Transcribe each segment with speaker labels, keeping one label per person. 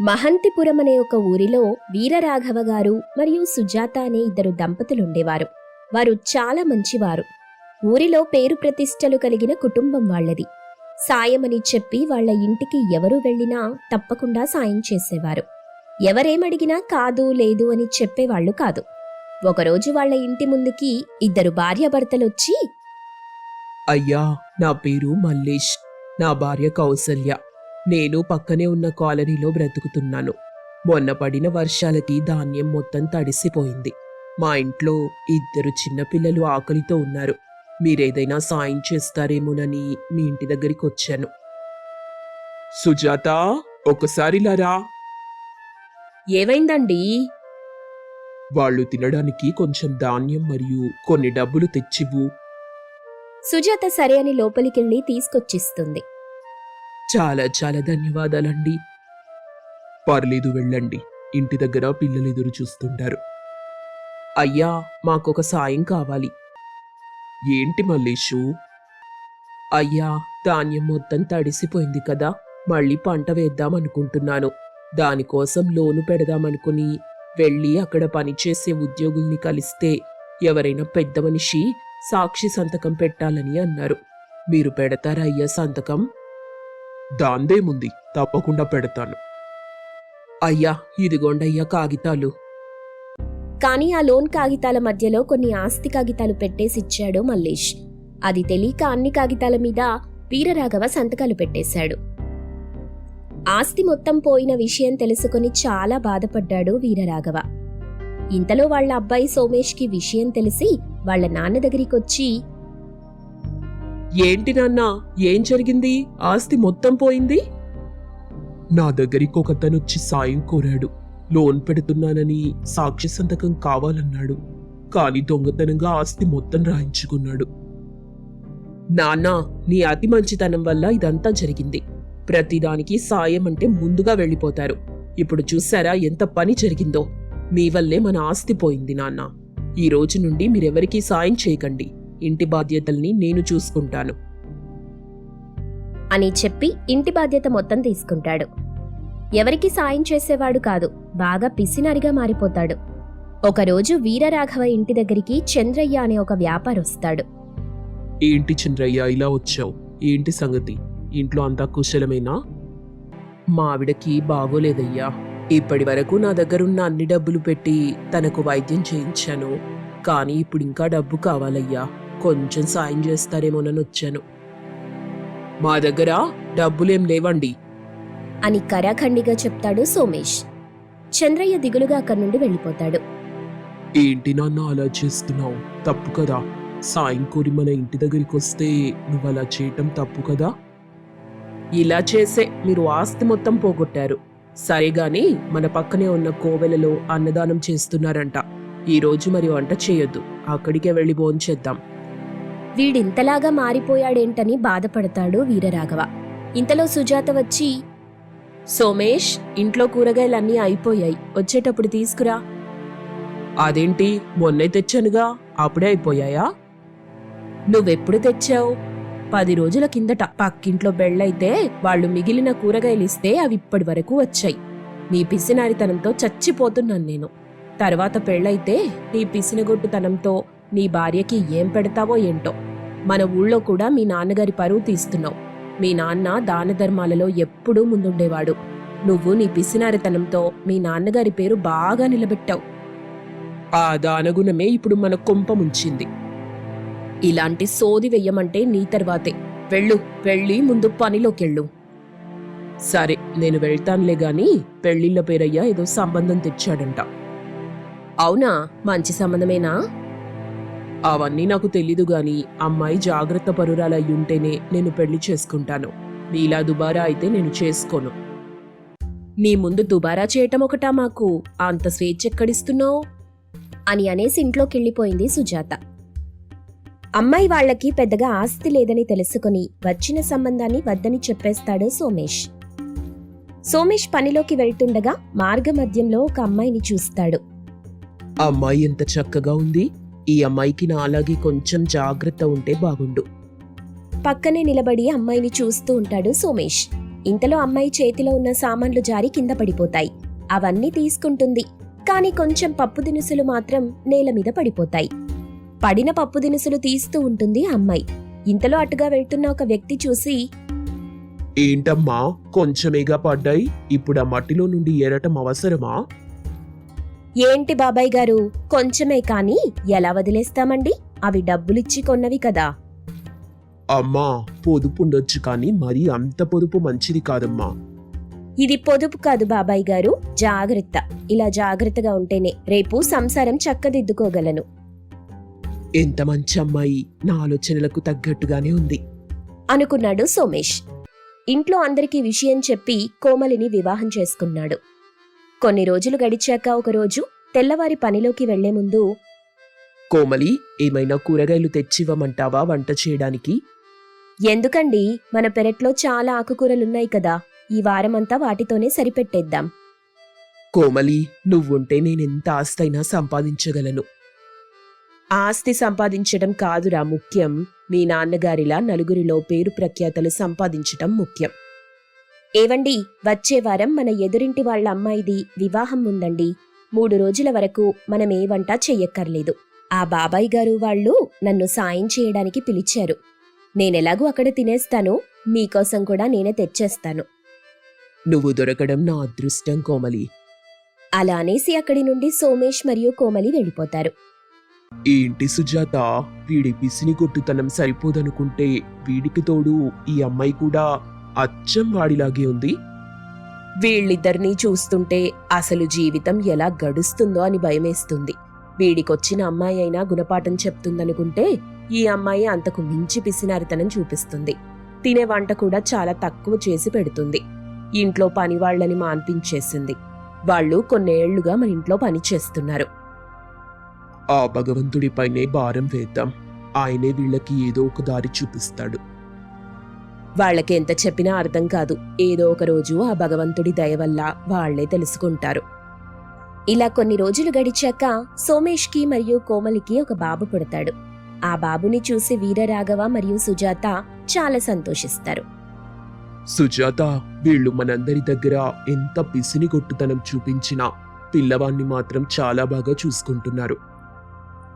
Speaker 1: మహంతిపురం అనే ఒక ఊరిలో వీరరాఘవ గారు మరియు సుజాత అనే ఇద్దరు దంపతులుండేవారు. వారు చాలా మంచివారు. ఊరిలో పేరు ప్రతిష్టలు కలిగిన కుటుంబం వాళ్ళది. సాయమని చెప్పి వాళ్ళ ఇంటికి ఎవరు వెళ్ళినా తప్పకుండా సాయం చేసేవారు. ఎవరేమడిగినా కాదు లేదు అని చెప్పేవాళ్ళు కాదు. ఒకరోజు వాళ్ళ ఇంటి ముందుకి ఇద్దరు భార్యాభర్తలొచ్చి
Speaker 2: అయ్యా నా పేరు మల్లేష్. నా భార్య కౌసల్య. నేను పక్కనే ఉన్న కాలనీలో బ్రతుకుతున్నాను. మొన్న పడిన వర్షాలకి ధాన్యం మొత్తం తడిసిపోయింది. మా ఇంట్లో ఇద్దరు చిన్నపిల్లలు ఆకలితో ఉన్నారు. మీరేదైనా సాయం చేస్తారేమోనని మీ ఇంటి దగ్గరికి వచ్చాను. సుజాత ఒకసారి లారా
Speaker 1: ఏమైందండి?
Speaker 2: వాళ్ళు తినడానికి కొంచెం ధాన్యం మరియు కొన్ని డబ్బులు తెచ్చివ్వు.
Speaker 1: సుజాత సరే అని లోపలికెళ్ళి తీసుకొచ్చిస్తుంది.
Speaker 2: చాలా చాలా ధన్యవాదాలండి. పర్లేదు వెళ్ళండి. ఇంటి దగ్గర పిల్లలు ఎదురు చూస్తుంటారు. అయ్యా మాకొక సాయం కావాలి. ఏంటి మల్లేషు అయ్యా ధాన్యం మొత్తం తడిసిపోయింది కదా మళ్ళీ పంట వేద్దాం అనుకుంటున్నాను దానికోసం లోను పెడదామనుకుని వెళ్ళి అక్కడ పనిచేసే ఉద్యోగుల్ని కలిస్తే ఎవరైనా పెద్ద మనిషి సాక్షి సంతకం పెట్టాలని అన్నారు. మీరు పెడతారా అయ్యా సంతకం? దాందేముంది? తప్పకుండా పెడతాను. అయ్యా ఇదిగోండయ్యా కాగితాలు.
Speaker 1: కానీ ఆ లోన్ కాగితాల మధ్యలో కొన్ని ఆస్తి కాగితాలు పెట్టేసిచ్చాడు మల్లేష్. అది తెలియక అన్ని కాగితాల మీద వీరరాఘవ సంతకాలు పెట్టేశాడు. ఆస్తి మొత్తం పోయిన విషయం తెలుసుకొని చాలా బాధపడ్డాడు వీరరాఘవ. ఇంతలో వాళ్ళ అబ్బాయి సోమేష్కి విషయం తెలిసి వాళ్ళ నాన్న దగ్గరికొచ్చి
Speaker 2: ఏంటి నాన్న? ఏం జరిగింది? ఆస్తి మొత్తం పోయింది? నా దగ్గరికి ఒకతనొచ్చి సాయం కోరాడు. లోన్ పెడుతున్నానని సాక్షి సంతకం కావాలన్నాడు. కానీ దొంగతనంగా ఆస్తి మొత్తం రాయించుకున్నాడు. నాన్న నీ అతి మంచితనం వల్ల ఇదంతా జరిగింది. ప్రతిదానికి సాయం అంటే ముందుగా వెళ్ళిపోతారు. ఇప్పుడు చూసారా ఎంత పని జరిగిందో. మీ వల్లే మన ఆస్తి పోయింది నాన్న. ఈ రోజు నుండి మీరెవరికీ సాయం చేయకండి. ఇంటి బాధ్యతల్ని నేను చూసుకుంటాను.
Speaker 1: అని చెప్పి ఇంటి బాధ్యత మొత్తం తీసుకుంటాడు. ఎవరికి సాయం చేసేవాడు కాదు బాగా పిసినరిగా మారిపోతాడు. ఒకరోజు వీరరాఘవ ఇంటి దగ్గరికి చంద్రయ్య అనే ఒక వ్యాపారొస్తాడు.
Speaker 2: ఏంటి చంద్రయ్య ఇలా వచ్చావు. ఏంటి సంగతి ఇంట్లో అంతా కుశలమేనా? మా ఆవిడకి బాగోలేదయ్యా. ఇప్పటి వరకు నా దగ్గరున్న అన్ని డబ్బులు పెట్టి తనకు వైద్యం చేయించాను. కానీ ఇప్పుడు ఇంకా డబ్బు కావాలయ్యా. కొంచెం సాయం చేస్తారేమోనని వచ్చాను. మా దగ్గర డబ్బులేం లేవండి.
Speaker 1: అని కరాఖండిగా చెప్తాడు సోమేష్. చంద్రయ్య దిగులుగా అక్కడి నుండి వెళ్ళిపోతాడు.
Speaker 2: ఏంటి నాన్న అలా చేస్తున్నావు? తప్పు కదా? సాయం కోరి మన ఇంటి దగ్గరికి వస్తే నువ్వు అలా చేయటం తప్పు కదా? ఇలా చేసే మీరు ఆస్తి మొత్తం పోగొట్టారు. సరే గాని మన పక్కనే ఉన్న కోవెలలో అన్నదానం చేస్తున్నారంట. ఈ రోజు మరి వంట చేయొద్దు. అక్కడికే వెళ్ళి భోంచేద్దాం.
Speaker 1: వీడింతలాగా మారిపోయాడేంటని బాధపడతాడు వీరరాఘవ. ఇంతలో సుజాత వచ్చి సోమేష్ ఇంట్లో కూరగాయలన్నీ అయిపోయాయి. వచ్చేటప్పుడు తీసుకురా.
Speaker 2: అదేంటి మొన్నే తెచ్చానుగా అప్పుడే అయిపోయాయా?
Speaker 1: నువ్వెప్పుడు తెచ్చావు? పది రోజుల కిందట పక్కింట్లో బెళ్ళైతే వాళ్ళు మిగిలిన కూరగాయలు ఇస్తే అవి ఇప్పటి వరకు వచ్చాయి. నీ పిసినారితనంతో చచ్చిపోతున్నాను నేను. తర్వాత పెళ్ళైతే నీ పిసినగొట్టుతనంతో నీ భార్యకి ఏం పెడతావో ఏంటో. మన ఊళ్ళో కూడా మీ నాన్నగారి పరువు తీస్తున్నావు. మీ నాన్న దాన ధర్మాలలో ఎప్పుడూ ముందుండేవాడు. నువ్వు నీ పిసినారితనంతో మీ నాన్నగారి పేరు బాగా నిలబెట్టావు.
Speaker 2: ఆ దానగుణమే ఇప్పుడు మన కొంప ముంచింది.
Speaker 1: ఇలాంటి సోది వెయ్యమంటే నీ తర్వాతే. వెళ్ళు వెళ్ళి ముందు పనిలోకెళ్ళు.
Speaker 2: సరే నేను వెళ్తానులే గాని పెళ్ళిళ్ళ పేరయ్యా ఏదో సంబంధం తెచ్చాడంట.
Speaker 1: అవునా? మంచి సంబంధమేనా?
Speaker 2: అవన్నీ నాకు తెలీదు గాని అమ్మాయి జాగ్రత్త పరురాలయ్యుంటేనే నేను పెళ్ళి చేసుకుంటాను. నీలా దుబారా అయితే నేను చేసుకోను.
Speaker 1: నీ ముందు దుబారా చేయటం ఒకటా మాకు? అంత స్వేచ్ఛ ఎక్కడిస్తున్నావు? అని అనేసి ఇంట్లోకెళ్ళిపోయింది సుజాత. అమ్మాయి వాళ్ళకి పెద్దగా ఆస్తి లేదని తెలుసుకుని వచ్చిన సంబంధాన్ని వద్దని చెప్పేస్తాడు సోమేష్. సోమేష్ పనిలోకి వెళ్తుండగా మార్గమధ్యంలో ఒక అమ్మాయిని చూస్తాడు.
Speaker 2: అమ్మాయి ఎంత చక్కగా ఉంది. ఈ అమ్మాయికి నా అలాగే కొంచెం జాగ్రత్త ఉంటే బాగుండు.
Speaker 1: పక్కనే నిలబడి అమ్మాయిని చూస్తూ ఉంటాడు సోమేష్. ఇంతలో అమ్మాయి చేతిలో ఉన్న సామాన్లు జారి కింద పడిపోతాయి. అవన్నీ తీసుకుంటుంది. కానీ కొంచెం పప్పు దినుసులు మాత్రం నేల మీద పడిపోతాయి. పడిన పప్పు దినుసులు తీస్తూ ఉంటుంది అమ్మాయి. ఇంతలో అటుగా వెళ్తున్న ఒక వ్యక్తి చూసి
Speaker 2: ఏంటమ్మా కొంచెమేగా పడ్డాయి? ఇప్పుడు ఆ మట్టిలో నుండి ఏరటం అవసరమా?
Speaker 1: ఏంటి బాబాయ్ గారు? కొంచెమే కాని ఎలా వదిలేస్తామండి? అవి డబ్బులిచ్చి కొన్నవి కదా.
Speaker 2: అమ్మా పొదుపు ఉండొచ్చు కానీ మరీ అంత పొదుపు మంచిది కాదమ్మా.
Speaker 1: ఇది పొదుపు కాదు బాబాయ్ గారు జాగ్రత్త. ఇలా జాగ్రత్తగా ఉంటేనే రేపు సంసారం చక్కదిద్దుకోగలను.
Speaker 2: ఎంత మంచి అమ్మాయి నా ఆలోచనలకు తగ్గట్టుగానే ఉంది.
Speaker 1: అనుకున్నాడు సోమేష్. ఇంట్లో అందరికీ విషయం చెప్పి కోమలిని వివాహం చేసుకున్నాడు. కొన్ని రోజులు గడిచాక ఒకరోజు తెల్లవారి పనిలోకి వెళ్ళే ముందు
Speaker 2: కోమలి ఏమైనా కూరగాయలు తెచ్చివ్వమంటావా వంట చేయడానికి?
Speaker 1: ఎందుకండి? మన పెరట్లో చాలా ఆకుకూరలున్నాయి కదా ఈ వారమంతా వాటితోనే సరిపెట్టేద్దాం.
Speaker 2: కోమలి నువ్వుంటే నేనెంత ఆస్తైనా సంపాదించగలను.
Speaker 3: ఆస్తి సంపాదించడం కాదురా ముఖ్యం. మీ నాన్నగారిలా నలుగురిలో పేరు ప్రఖ్యాతలు సంపాదించటం ముఖ్యం.
Speaker 1: ఏవండి వచ్చే వారం మన ఎదురింటి వాళ్ళ అమ్మాయిది వివాహం ఉందండి. మూడు రోజుల వరకు మనం ఏ వంట చెయ్యక్కర్లేదు. ఆ బాబాయ్ గారు వాళ్ళు నన్ను సాయం చేయడానికి పిలిచారు. నేనెలాగూ అక్కడ తినేస్తాను మీకోసం కూడా నేనే తెచ్చేస్తాను.
Speaker 2: నువ్వు దొరకడం నా అదృష్టం కోమలి.
Speaker 1: అలా అనేసి అక్కడి నుండి సోమేష్ మరియు కోమలి వెళ్ళిపోతారు.
Speaker 2: ఏంటి సుజాత వీడి పిసిని కొట్టుతనం సరిపోదనుకుంటే వీడికి తోడు ఈ అమ్మాయి కూడా అచ్చం వాడిలాగే ఉంది.
Speaker 3: వీళ్ళిద్దరినీ చూస్తుంటే అసలు జీవితం ఎలా గడుస్తుందో అని భయమేస్తుంది. వీడికొచ్చిన అమ్మాయి అయినా గుణపాఠం చెప్తుందనుకుంటే ఈ అమ్మాయి అంతకు మించి పిసినారితనం చూపిస్తుంది. తినే వంట కూడా చాలా తక్కువ చేసి పెడుతుంది. ఇంట్లో పని వాళ్ళని మాన్పించేసింది. వాళ్ళు కొన్నేళ్ళుగా మన ఇంట్లో పని చేస్తున్నారు.
Speaker 2: ఆ భగవంతుడిపైనే భారం వేద్దాం. ఆయనే వీళ్ళకి ఏదో ఒక దారి చూపిస్తాడు.
Speaker 3: వాళ్ళకి ఎంత చెప్పినా అర్థం కాదు. ఏదో ఒక రోజు ఆ భగవంతుడి దయ వల్ల వాళ్ళే తెలుసుకుంటారు.
Speaker 1: ఇలా కొన్ని రోజులు గడిచాక సోమేష్కి మరియు కోమలికి ఒక బాబు పుడతాడు. ఆ బాబుని చూసి వీరరాఘవ మరియు సుజాత చాలా సంతోషిస్తారు.
Speaker 2: సుజాత వీళ్ళు మనందరి దగ్గర ఎంత పిసిని కొట్టుతనం చూపించినా పిల్లవాణ్ణి మాత్రం చాలా బాగా చూసుకుంటున్నారు.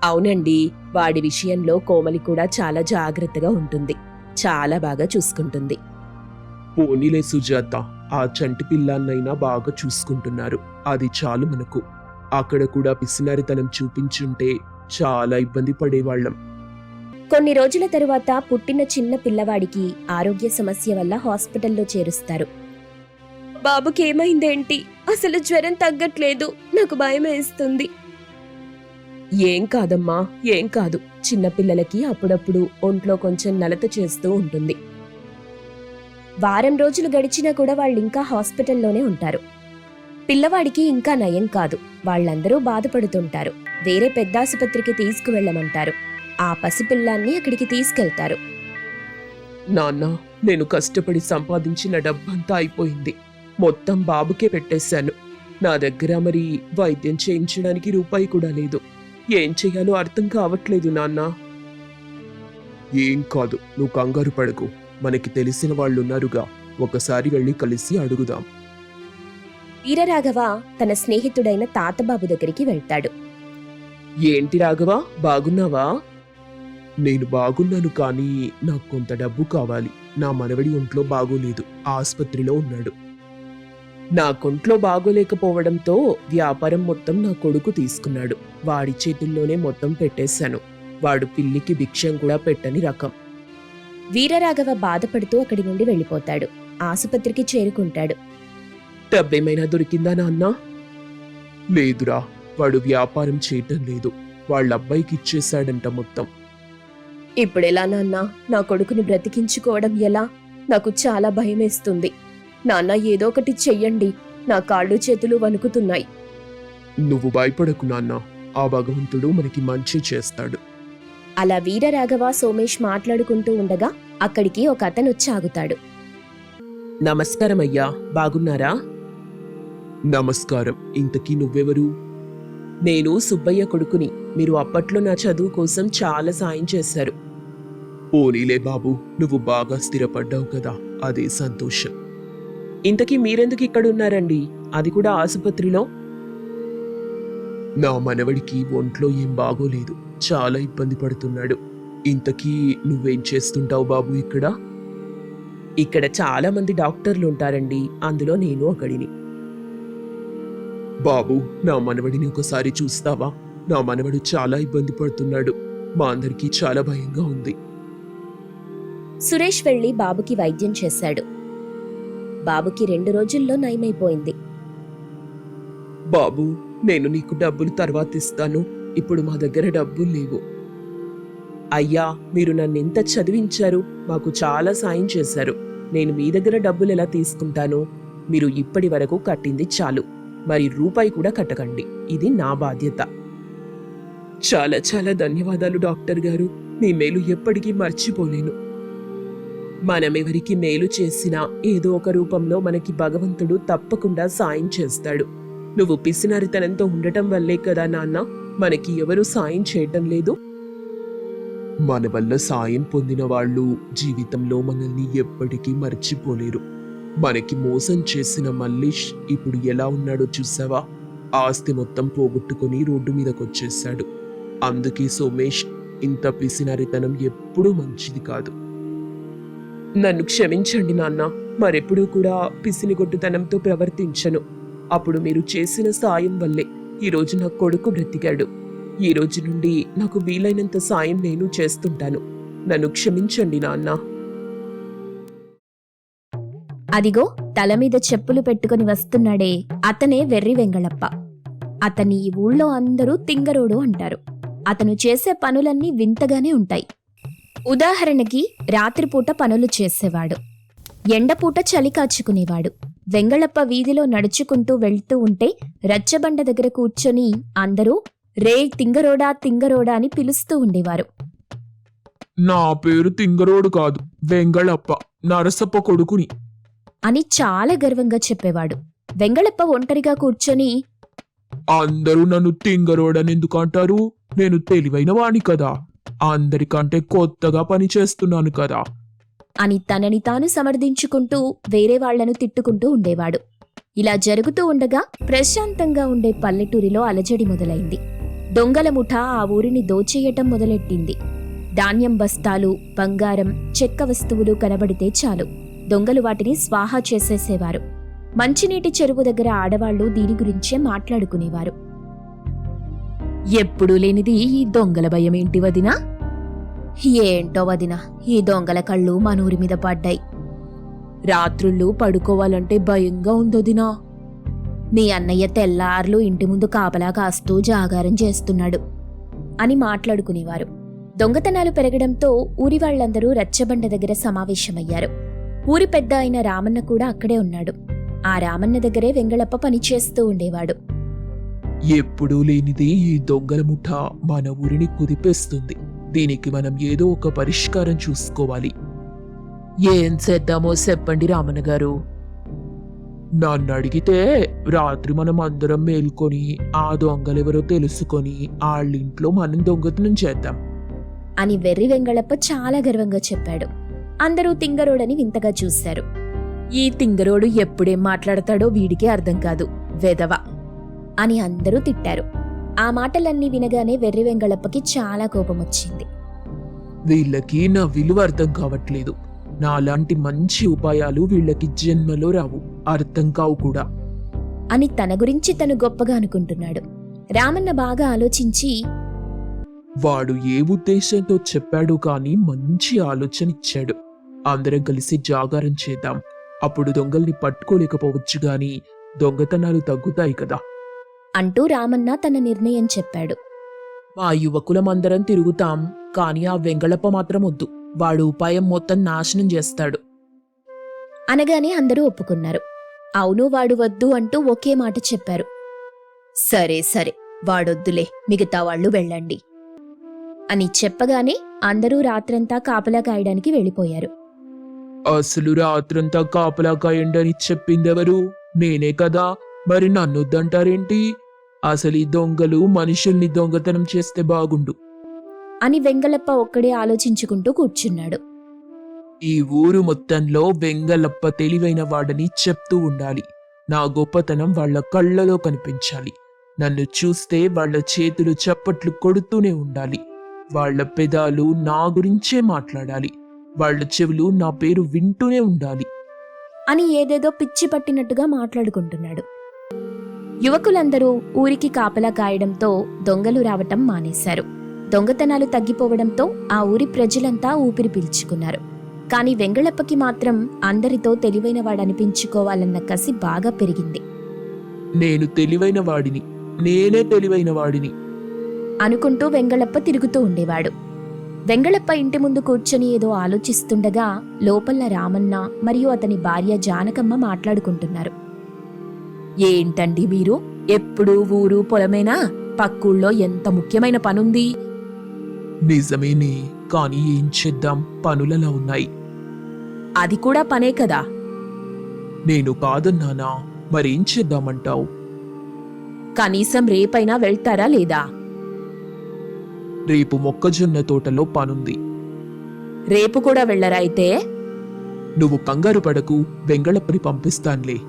Speaker 3: అవునండి వాడి విషయంలో కోమలి కూడా చాలా జాగ్రత్తగా ఉంటుంది. చాలా బాగా చూసుకుంటుంది.
Speaker 2: పోనీలే సుజాత ఆ చంటి పిల్లాన్నైనా బాగా చూసుకుంటున్నారు. అది చాలు మనకు. అక్కడ కూడా పిసినారితనం చూపించుంటే చాలా ఇబ్బంది పడేవాళ్ళం.
Speaker 1: కొన్ని రోజుల తరువాత పుట్టిన చిన్న పిల్లవాడికి ఆరోగ్య సమస్య వల్ల హాస్పిటల్లో చేరుస్తారు. బాబుకి ఏమైందేంటి అసలు జ్వరం తగ్గట్లేదు. నాకు భయం వేస్తుంది
Speaker 3: ఏం కాదమ్మా ఏం కాదు. చిన్నపిల్లలకి అప్పుడప్పుడు ఒంట్లో కొంచెం నలత చేస్తూ ఉంటుంది.
Speaker 1: వారం రోజులు గడిచినా కూడా వాళ్ళు ఇంకా హాస్పిటల్లోనే ఉంటారు. పిల్లవాడికి ఇంకా నయం కాదు. వాళ్ళందరూ బాధపడుతుంటారు. వేరే పెద్ద ఆసుపత్రికి తీసుకువెళ్ళమంటారు. ఆ పసిపిల్లాన్ని అక్కడికి తీసుకెళ్తారు.
Speaker 2: నాన్న నేను కష్టపడి సంపాదించిన డబ్బంతా అయిపోయింది. మొత్తం బాబుకే పెట్టేశాను. నా దగ్గర మరి వైద్యం చేయించడానికి రూపాయి కూడా లేదు. ఏం చెయ్యాలో అర్థం కావట్లేదు నాన్న. ఏం కాదు నువ్వు కంగారు పడకు. మనకి తెలిసిన వాళ్ళున్నారుగా. ఒకసారి వెళ్ళి కలిసి అడుగుదాం.
Speaker 1: వీరరాఘవ తన స్నేహితుడైన తాతబాబు దగ్గరికి వెళ్తాడు.
Speaker 2: ఏంటి రాఘవా బాగున్నావా? నేను బాగున్నాను కానీ నాకు కొంత డబ్బు కావాలి. నా మనవడి ఒంట్లో బాగోలేదు. ఆసుపత్రిలో ఉన్నాడు. నా కొంట్లో బాగోలేకపోవడంతో వ్యాపారం మొత్తం నా కొడుకు తీసుకున్నాడు. వాడి చేతుల్లోనే మొత్తం పెట్టేశాను. వాడు పిల్లికి భిక్షం కూడా పెట్టని రకం.
Speaker 1: వీరరాఘవ బాధపడుతూ అక్కడి నుండి వెళ్ళిపోతాడు. ఆసుపత్రికి చేరుకుంటాడు.
Speaker 2: డబ్బేమైనా దొరికిందా నాన్న? లేదురా. వాడు వ్యాపారం చేయటం లేదు. వాళ్ళ అబ్బాయికి ఇచ్చేశాడంట మొత్తం.
Speaker 1: ఇప్పుడెలా నాన్న? నా కొడుకుని బ్రతికించుకోవడం ఎలా? నాకు చాలా భయమేస్తుంది. నాన్న ఏదో ఒకటి చెయ్యండి. నా కాళ్ళు చేతులు వణుకుతున్నాయి.
Speaker 2: నువ్వు భయపడకు నాన్న. ఆ భగవంతుడు మనకి మంచి చేస్తాడు.
Speaker 1: అలా వీరరాఘవ సోమేష్ మాట్లాడుకుంటూ ఉండగా అక్కడికి ఒక అతను వచ్చి ఆగుతాడు.
Speaker 3: నమస్కారం అయ్యా. బాగున్నారా?
Speaker 2: నమస్కారం. ఇంతకీ నువ్వెవరు?
Speaker 3: నేను సుబ్బయ్య కొడుకుని. మీరు అప్పట్లో నా చదువు కోసం చాలా సాయం చేశారు.
Speaker 2: పోనీలే బాబు. నువ్వు బాగా స్థిరపడ్డావు కదా. అదే సంతోషం. ఇంతకీ మీరెందుకు ఇక్కడ ఉన్నారండి అది కూడా ఆసుపత్రిలో? నా మనవడికి ఒంట్లో ఏం బాగోలేదు. చాలా ఇబ్బంది పడుతున్నాడు. ఇంతకీ నువ్వేం చేస్తుంటావు బాబు ఇక్కడ? ఇక్కడ చాలా మంది డాక్టర్లు ఉంటారండి. అందులో నేను ఒకడిని. బాబు నా మనవడిని ఒకసారి చూస్తావా? నా మనవడు చాలా ఇబ్బంది పడుతున్నాడు. మా అందరికీ చాలా భయంగా ఉంది.
Speaker 1: సురేష్ వెళ్ళి బాబుకి వైద్యం చేశాడు. బాబుకి రెండు రోజుల్లో నయమైపోయింది.
Speaker 2: బాబు నేను నీకు డబ్బులు తర్వాత ఇస్తాను. ఇప్పుడు మా దగ్గర డబ్బులు లేవు. అయ్యా మీరు నన్ను ఎంత చదివించారు. మాకు చాలా సాయం చేశారు. నేను మీ దగ్గర డబ్బులు ఎలా తీసుకుంటాను? మీరు ఇప్పటి వరకు కట్టింది చాలు. మరి రూపాయి కూడా కట్టకండి. ఇది నా బాధ్యత. చాలా చాలా ధన్యవాదాలు డాక్టర్ గారు. మీ మేలు ఎప్పటికీ మర్చిపోలేను. మనమెవరికి మేలు చేసినా ఏదో ఒక రూపంలో మనకి భగవంతుడు తప్పకుండా సాయం చేస్తాడు. నువ్వు పిసినారితనంతో ఉండటం వల్లే కదా నాన్న మనకి ఎవరు సాయం చేయటం లేదు? మన వల్ల సాయం పొందిన వాళ్ళు జీవితంలో మనల్ని ఎప్పటికీ మర్చిపోలేరు. మనకి మోసం చేసిన మల్లేష్ ఇప్పుడు ఎలా ఉన్నాడో చూసావా? ఆస్తి మొత్తం పోగొట్టుకుని రోడ్డు మీదకొచ్చేశాడు. అందుకే సోమేష్ ఇంత పిసినారితనం ఎప్పుడూ మంచిది కాదు. నన్ను క్షమించండి నాన్న. మరెప్పుడూ కూడా పిసినిగొట్టుతనంతో ప్రవర్తించను. అప్పుడు మీరు చేసిన సాయం వల్లే ఈరోజు నా కొడుకు బ్రతికాడు. ఈ రోజు నుండి నాకు వీలైనంత సాయం నేను చేస్తుంటాను. నన్ను క్షమించండి నాన్న.
Speaker 1: అదిగో తల మీద చెప్పులు పెట్టుకుని వస్తున్నాడే అతనే వెర్రి వెంగళప్ప. అతన్ని ఈ ఊళ్ళో అందరూ తింగరోడు అంటారు. అతను చేసే పనులన్నీ వింతగానే ఉంటాయి. ఉదాహరణకి రాత్రిపూట పనులు చేసేవాడు. ఎండపూట చలి కాచుకునేవాడు. వెంగళప్ప వీధిలో నడుచుకుంటూ వెళ్తూ ఉంటే రచ్చబండ దగ్గర కూర్చొని అందరూ రే తింగరోడా తింగరోడా అని పిలుస్తూ ఉండేవారు.
Speaker 2: నా పేరు తింగరోడు కాదు వెంగళప్ప నరసప్ప కొడుకుని.
Speaker 1: అని చాలా గర్వంగా చెప్పేవాడు. వెంగళప్ప ఒంటరిగా కూర్చొని
Speaker 2: అందరూ నన్ను తింగరోడని ఎందుకు అంటారు? నేను తెలివైన వాణ్ణి కదా. అందరికంటే కొత్తగా పని చేస్తున్నాను కదా.
Speaker 1: అని తనని తాను సమర్థించుకుంటూ వేరే వాళ్ళను తిట్టుకుంటూ ఉండేవాడు. ఇలా జరుగుతూ ఉండగా ప్రశాంతంగా ఉండే పల్లెటూరిలో అలజడి మొదలైంది. దొంగల ముఠా ఆ ఊరిని దోచేయటం మొదలెట్టింది. ధాన్యం బస్తాలు బంగారం చెక్క వస్తువులు కనబడితే చాలు. దొంగలు వాటిని స్వాహా చేసేసేవారు. మంచినీటి చెరువు దగ్గర ఆడవాళ్ళు దీని గురించే మాట్లాడుకునేవారు. ఎప్పుడూ లేనిది ఈ దొంగల భయం ఏంటి వదినా? ఏంటో వదిన ఈ దొంగల కళ్ళు మనూరి మీద పడ్డాయి. రాత్రుళ్ళు పడుకోవాలంటే భయంగా ఉందొదినా మీ అన్నయ్య తెల్లార్లు ఇంటి ముందు కాపలా కాస్తూ జాగారం చేస్తున్నాడు అని మాట్లాడుకునేవారు. దొంగతనాలు పెరగడంతో ఊరి వాళ్ళందరూ రచ్చబండ దగ్గర సమావేశమయ్యారు. ఊరి పెద్ద అయిన రామన్న కూడా అక్కడే ఉన్నాడు. ఆ రామన్న దగ్గరే వెంగళప్ప పనిచేస్తూ ఉండేవాడు.
Speaker 2: ఎప్పుడూ లేనిది ఈ దొంగల ముఠ మన ఊరిని కుదిపేస్తుంది. దీనికి మనం ఏదో ఒక పరిష్కారం చూసుకోవాలి. ఏం చేద్దామో చెప్పండి రామన్న గారు. నన్ను అడిగితే రాత్రి మనం అందరం మేల్కొని ఆ దొంగలెవరో తెలుసుకొని వాళ్ళింట్లో మనం దొంగతనం చేద్దాం.
Speaker 1: అని వెర్రి వెంగళప్ప చాలా గర్వంగా చెప్పాడు. అందరూ తింగరోడని వింతగా చూశారు. ఈ తింగరోడు ఎప్పుడేం మాట్లాడతాడో వీడికే అర్థం కాదు వెదవ అని అందరూ తిట్టారు. ఆ మాటలన్నీ వినగానే వెర్రి వెంగళప్పకి చాలా కోపం వచ్చింది
Speaker 2: వీళ్ళకి నా విలువ అర్థం కావట్లేదు. నాలాంటి మంచి ఉపాయాలు వీళ్ళకి జన్మలో రావు. అర్థం కావు కూడా.
Speaker 1: అని తన గురించి తను గొప్పగా అనుకుంటున్నాడు. రామన్న బాగా ఆలోచించి
Speaker 2: వాడు ఏ ఉద్దేశంతో చెప్పాడు కానీ మంచి ఆలోచన ఇచ్చాడు. అందరం కలిసి జాగారం చేద్దాం. అప్పుడు దొంగల్ని పట్టుకోలేకపోవచ్చు గాని దొంగతనాలు తగ్గుతాయి కదా.
Speaker 1: అంటూ రామన్న తన నిర్ణయం చెప్పాడు.
Speaker 2: మా యువకులమందరం తిరుగుతాం కానీ ఆ వెంగళప్ప మాత్రం వద్దు. వాడు ఉపాయం మొత్తం నాశనం చేస్తాడు.
Speaker 1: అనగానే అందరూ ఒప్పుకున్నారు. అవును వాడు వద్దు అంటూ ఒకే మాట చెప్పారు. సరే సరే వాడొద్దులే మిగతా వాళ్ళు వెళ్ళండి అని చెప్పగానే అందరూ రాత్రంతా కాపలా కాయడానికి వెళ్ళిపోయారు.
Speaker 2: అసలు రాత్రంతా కాపలా కాయండి చెప్పిందెవరు? నేనే కదా మరి నన్నొద్దంటారేంటి అసలు ఈ దొంగలు మనుషుల్ని దొంగతనం చేస్తే బాగుండు.
Speaker 1: అని వెంగళప్ప ఒక్కడే ఆలోచించుకుంటూ కూర్చున్నాడు.
Speaker 2: ఈ ఊరు మొత్తంలో వెంగలప్ప తెలివైన వాడని చెప్తూ ఉండాలి. నా గొప్పతనం వాళ్ళ కళ్ళలో కనిపించాలి. నన్ను చూస్తే వాళ్ళ చేతులు చప్పట్లు కొడుతూనే ఉండాలి. వాళ్ళ పెదాలు నా గురించే మాట్లాడాలి. వాళ్ళ చెవులు నా పేరు వింటూనే ఉండాలి.
Speaker 1: అని ఏదేదో పిచ్చి పట్టినట్టుగా మాట్లాడుకుంటున్నాడు. యువకులందరూ ఊరికి కాపలా కాయడంతో దొంగలు రావటం మానేశారు. దొంగతనాలు తగ్గిపోవడంతో ఆ ఊరి ప్రజలంతా ఊపిరి పీల్చుకున్నారు. కాని వెంగళప్పకి మాత్రం అందరితో తెలివైన వాడనిపించుకోవాలన్న కసి బాగా పెరిగింది.
Speaker 2: నేను తెలివైన వాడిని నేనే తెలివైన వాడిని
Speaker 1: అనుకుంటూ వెంగళప్ప తిరుగుతూ ఉండేవాడు. వెంగళప్ప ఇంటి ముందు కూర్చొని ఏదో ఆలోచిస్తుండగా లోపల రామన్న మరియు అతని భార్య జానకమ్మ మాట్లాడుకుంటున్నారు.
Speaker 3: ఏంటండి మీరు? ఎప్పుడూ ఊరు పొలమేనా? పక్కూళ్ళో ఎంత ముఖ్యమైన పనుంది?
Speaker 2: నిజమేనే కానీ ఏం చేద్దాం? పనులలా ఉన్నాయి.
Speaker 3: అది కూడా పనే కదా?
Speaker 2: నేను కాదన్నానా? మరేం చేద్దామంటావు?
Speaker 3: కనీసం రేపైనా వెళ్తారా లేదా?
Speaker 2: రేపు మొక్కజొన్న తోటలో పనుంది.
Speaker 3: రేపు కూడా వెళ్ళరా అయితే?
Speaker 2: నువ్వు కంగారు పడకు వెంగళప్పని పంపిస్తాన్లే.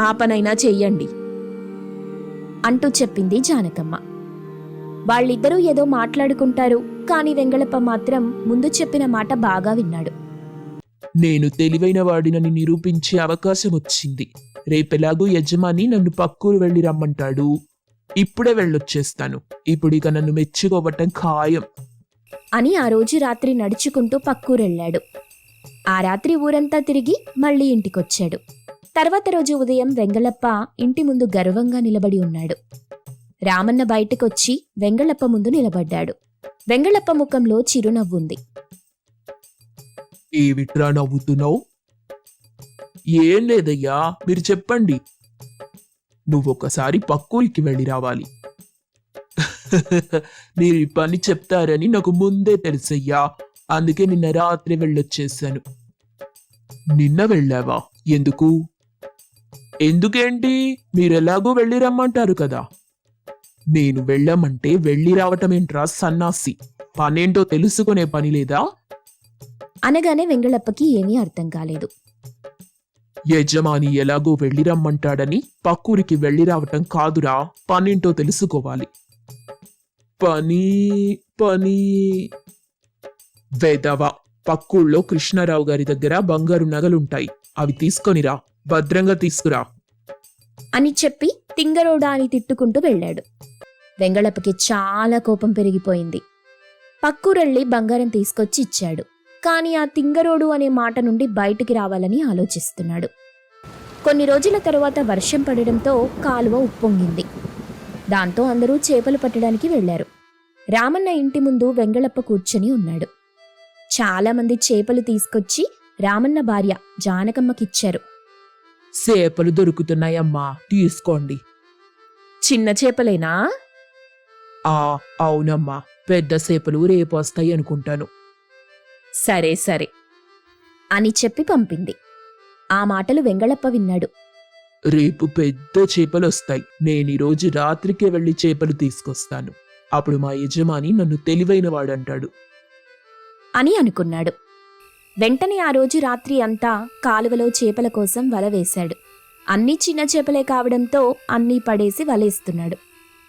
Speaker 3: ఆ పనైనా చెయ్యండి
Speaker 1: అంటూ చెప్పింది జానకమ్మ. వాళ్ళిద్దరూ ఏదో మాట్లాడుకుంటారు కాని వెంగళప్ప మాత్రం ముందు చెప్పిన మాట బాగా విన్నాడు.
Speaker 2: నేను తెలివైన వాడినని నిరూపించే అవకాశం వచ్చింది రేపెలాగూ యజమాని నన్ను పక్కూరు వెళ్ళి రమ్మంటాడు. ఇప్పుడే వెళ్ళొచ్చేస్తాను. ఇప్పుడిక నన్ను మెచ్చుకోవటం ఖాయం.
Speaker 1: అని ఆ రోజు రాత్రి నడుచుకుంటూ పక్కూరెళ్ళాడు. ఆ రాత్రి ఊరంతా తిరిగి మళ్ళీ ఇంటికొచ్చాడు. తర్వాత రోజు ఉదయం వెంగళప్ప ఇంటి ముందు గర్వంగా నిలబడి ఉన్నాడు. రామన్న బయటకొచ్చి వెంగళప్ప ముందు నిలబడ్డాడు. వెంగళప్ప ముఖంలో చిరునవ్వుంది
Speaker 2: ఏమిట్రా నవ్వుతున్నావు? ఏం లేదయ్యా మీరు చెప్పండి. నువ్వొకసారి పక్కూరికి వెళ్ళి రావాలి. మీరు ఈ పని చెప్తారని నాకు ముందే తెలుసయ్యా. అందుకే నిన్న రాత్రి వెళ్ళొచ్చేసాను. నిన్న వెళ్ళావా? ఎందుకు? ఎందుకేంటి? మీరెలాగో వెళ్ళి రమ్మంటారు కదా. నేను వెళ్ళమంటే వెళ్ళి రావటమేంట్రా సన్నాసి? పనేంటో తెలుసుకునే పని లేదా?
Speaker 1: అనగానే వెంగళప్పకి ఏమీ అర్థం కాలేదు.
Speaker 2: యజమాని ఎలాగో వెళ్ళి రమ్మంటాడని పక్కూరికి వెళ్ళి రావటం కాదురా పనింటో తెలుసుకోవాలి. పని పని. వేదవ పక్కూళ్ళో కృష్ణారావు గారి దగ్గర బంగారు నగలుంటాయి అవి తీసుకొనిరా. భద్రంగా తీసుకురా.
Speaker 1: అని చెప్పి తింగరోడా అని తిట్టుకుంటూ వెళ్ళాడు. వెంగళప్పకి చాలా కోపం పెరిగిపోయింది. పక్కూరెళ్ళి బంగారం తీసుకొచ్చి ఇచ్చాడు. కాని ఆ తింగరోడు అనే మాట నుండి బయటికి రావాలని ఆలోచిస్తున్నాడు. కొన్ని రోజుల తరువాత వర్షం పడడంతో కాలువ ఉప్పొంగింది. దాంతో అందరూ చేపలు పట్టడానికి వెళ్ళారు రామన్న ఇంటి ముందు వెంగళప్ప కూర్చొని ఉన్నాడు. చాలామంది చేపలు తీసుకొచ్చి రామన్న భార్య జానకమ్మకిచ్చారు.
Speaker 2: సేపలు దొరుకుతున్నాయమ్మా. తీసుకోండి.
Speaker 3: చిన్న చేపలేనా?
Speaker 2: ఆ అవునమ్మా. పెద్ద సేపలు రేపు వస్తాయి అనుకుంటాను.
Speaker 3: సరే సరే.
Speaker 1: అని చెప్పి పంపింది. ఆ మాటలు వెంగళప్ప విన్నాడు.
Speaker 2: రేపు పెద్ద చేపలు వస్తాయి నేను ఈ రోజు రాత్రికే వెళ్ళి చేపలు తీసుకొస్తాను. అప్పుడు మా యజమాని నన్ను తెలివైన వాడంటాడు.
Speaker 1: అని అనుకున్నాడు. వెంటనే ఆ రోజు రాత్రి అంతా కాలువలో చేపల కోసం వల వేశాడు. అన్నీ చిన్న చేపలే కావడంతో అన్నీ పడేసి వలేస్తున్నాడు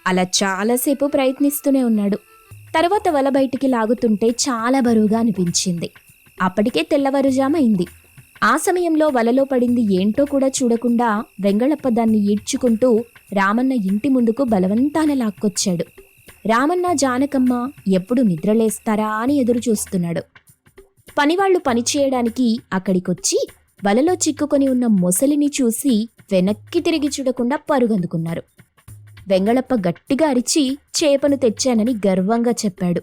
Speaker 1: అలా చాలాసేపు ప్రయత్నిస్తూనే ఉన్నాడు. తర్వాత వల బయటికి లాగుతుంటే చాలా బరువుగా అనిపించింది. అప్పటికే తెల్లవారుజామైంది. ఆ సమయంలో వలలో పడింది ఏంటో కూడా చూడకుండా వెంగళప్ప దాన్ని ఈడ్చుకుంటూ రామన్న ఇంటి ముందుకు బలవంతాన లాక్కొచ్చాడు. రామన్న జానకమ్మ ఎప్పుడు నిద్రలేస్తారా అని ఎదురు చూస్తున్నాడు పనివాళ్ళు పనిచేయడానికి అక్కడికొచ్చి వలలో చిక్కుకొని ఉన్న మొసలిని చూసి వెనక్కి తిరిగి చూడకుండా పరుగందుకున్నారు. వెంగళప్ప గట్టిగా అరిచి చేపను తెచ్చానని గర్వంగా చెప్పాడు.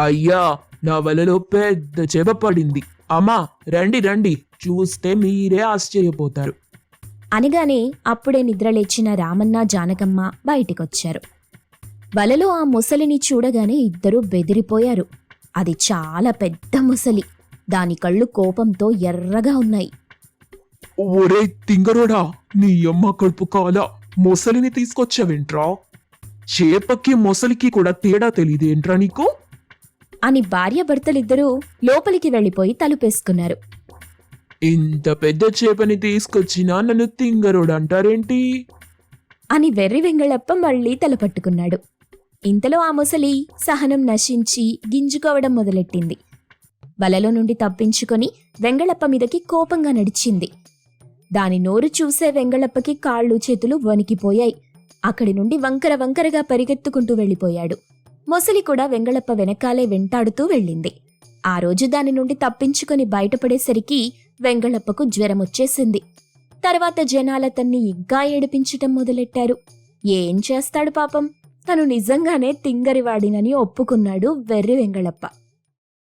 Speaker 2: అయ్యా నా వలలో పెద్ద చేప పడింది. అమ్మా రండి రండి. చూస్తే మీరే ఆశ్చర్యపోతారు.
Speaker 1: అనగానే అప్పుడే నిద్రలేచిన రామన్న జానకమ్మ బయటికొచ్చారు. వలలో ఆ ముసలిని చూడగానే ఇద్దరూ బెదిరిపోయారు. అది చాలా పెద్ద ముసలి. దాని కళ్ళు కోపంతో ఎర్రగా ఉన్నాయి.
Speaker 2: ఒరే తింగరోడా నీ అమ్మ కడుపు కాల. మొసలిని తీసుకొచ్చావేంట్రా? చేపకి మొసలికి కూడా తేడా తెలియదేంట్రా నీకు?
Speaker 1: అని భార్యాభర్తలిద్దరూ లోపలికి వెళ్ళిపోయి తలుపేసుకున్నారు.
Speaker 2: ఇంత పెద్ద చేపని తీసుకొచ్చినా నన్ను తింగరోడు అంటారేంటి?
Speaker 1: అని వెర్రి వెంగళప్ప మళ్ళీ తలపట్టుకున్నాడు. ఇంతలో ఆ ముసలి సహనం నశించి గింజుకోవడం మొదలెట్టింది. వలలో నుండి తప్పించుకొని వెంగళప్ప మీదకి కోపంగా నడిచింది. దాని నోరు చూసే వెంగళప్పకి కాళ్ళు చేతులు వణికిపోయాయి. అక్కడి నుండి వంకర వంకరగా పరిగెత్తుకుంటూ వెళ్ళిపోయాడు. మొసలి కూడా వెంగళప్ప వెనకాలే వెంటాడుతూ వెళ్ళింది. ఆ రోజు దాని నుండి తప్పించుకొని బయటపడేసరికి వెంగళప్పకు జ్వరం వచ్చేసింది తర్వాత జనాలతన్ని ఇంకా ఏడిపించటం మొదలెట్టారు. ఏం చేస్తాడు పాపం? తను నిజంగానే తింగరివాడినని ఒప్పుకున్నాడు వెర్రి వెంగళప్ప.